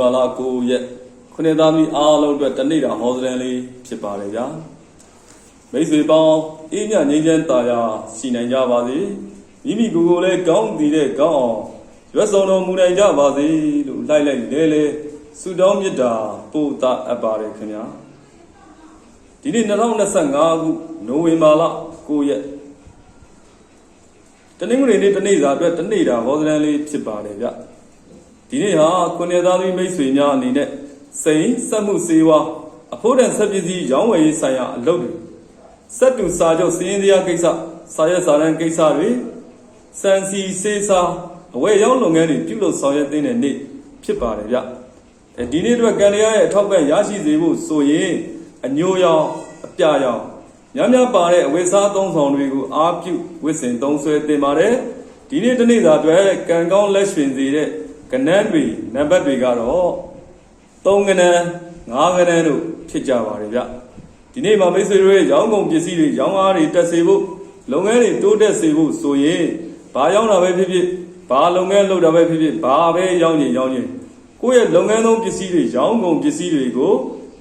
ဝင်ဘာလ9ရက်ခုနှစ်သားမီးအားလုံးအတွက်တနေ့တာဟောစတန်လေးဖြစ်ပါတယ်ဗျာမိတ်ဆွေပေါင်းအေးမြငြိမ်းချမ်းသာယာရှိနိုင်ကြပါစေမိမိကိုယ်ကိုယ်လည်းကောင်းတည်တဲ့ကောင်းအောင်ရွတ်ဆောင်တော်မူနိုင်ကြပါစေလို့လိုက်လိုက်လဲလဲဆုတောင်းမေတ္တာပို့တာအပ်ပါတယ်ခင်ဗျာဒီနေ့2025ခုနိုဝင်ဘာလ9ရက်တနင်္ဂနွေနေ့တနေ့စာအတွက်တနေ့တာဟောစတန်လေးဖြစ်ပါတယ်ဗျ ဒီနေ့ဟာခုနှစ်သားသမီးမိတ်ဆွေများအနေနဲ့စိန်စက်မှုစေဝါအဖို့တန်ဆက်ပစ္စည်းရောင်းဝယ်ရေးဆိုင်ရာအလုပ်တွေစက်တူစာချုပ်စည်ရင်းတရားကိစ္စစာရွက်စာတမ်းကိစ္စတွေစံစီစေးစာအဝယ်ရောင်းလုပ်ငန်းတွေပြုလုပ်ဆောင်ရွက်တဲ့နေ့ဖြစ်ပါတယ်ဗျအဲဒီနေ့အတွက်ကန်ရရဲ့အထောက်ပံ့ရရှိစေဖို့ဆိုရင်အညိုရောင်အပြရောင်များများပါတဲ့အဝယ်စားသုံးဆောင်တွေကိုအားပြုဝစ်စင်သုံးဆွဲတင်ပါတယ်ဒီနေ့တနေ့သာအတွက်ကံကောင်းလက်ရှင်စေတဲ့ ကနန်းတွေနံပါတ်တွေကတော့3ကနန်း5ကနန်းတို့ဖြစ်ကြပါတယ်ဗျဒီနေ့မှာမိတ်ဆွေတို့ရဲ့ရောင်းကုန်ပစ္စည်းတွေရောင်းအားတွေတက်စေဖို့လုပ်ငန်းတွေတိုးတက်စေဖို့ဆိုရင်ဘာရောင်းတာပဲဖြစ်ဖြစ်ဘာလုပ်ငန်းလုပ်တာပဲဖြစ်ဖြစ်ဘာပဲရောင်းရင်ရောင်းရင်ကိုယ့်ရဲ့လုပ်ငန်းသုံးပစ္စည်းတွေရောင်းကုန်ပစ္စည်းတွေကို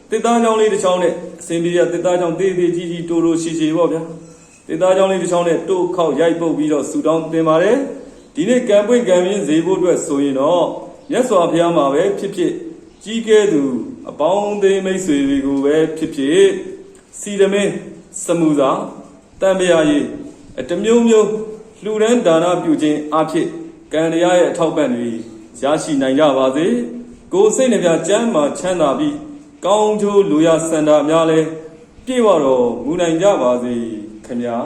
တစ်သားချောင်းလေးတစ်ချောင်းနဲ့အစင်ပြေရတစ်သားချောင်းသေးသေးကြီးကြီးတိုးတိုးရှိရှိပေါ့ဗျာတစ်သားချောင်းလေးတစ်ချောင်းနဲ့တိုးခောက်ရိုက်ပုတ်ပြီးတော့ဆူတောင်းတင်ပါတယ် ဒီနေ့ကံပွင့်ကံပြင်းဈေးဖို့အတွက်ဆိုရင်တော့မြတ်စွာဘုရားမှာပဲဖြစ်ဖြစ်ကြီးကဲသူအပေါင်းသေးမိတ်ဆွေတွေကိုပဲဖြစ်ဖြစ်စီရမင်းစမှုသာတန်မြာရေးအတမျိုးမျိုးလှူဒန်းဒါနပြုခြင်းအဖြစ်ကံတရားရဲ့အထောက်ပံ့တွေရရှိနိုင်ကြပါစေကိုယ်စိတ်နှပြချမ်းသာချမ်းသာပြီးကောင်းကျိုးလူရစန္ဒာများလဲပြည့်ဝတော်မူနိုင်ကြပါစေခင်ဗျာ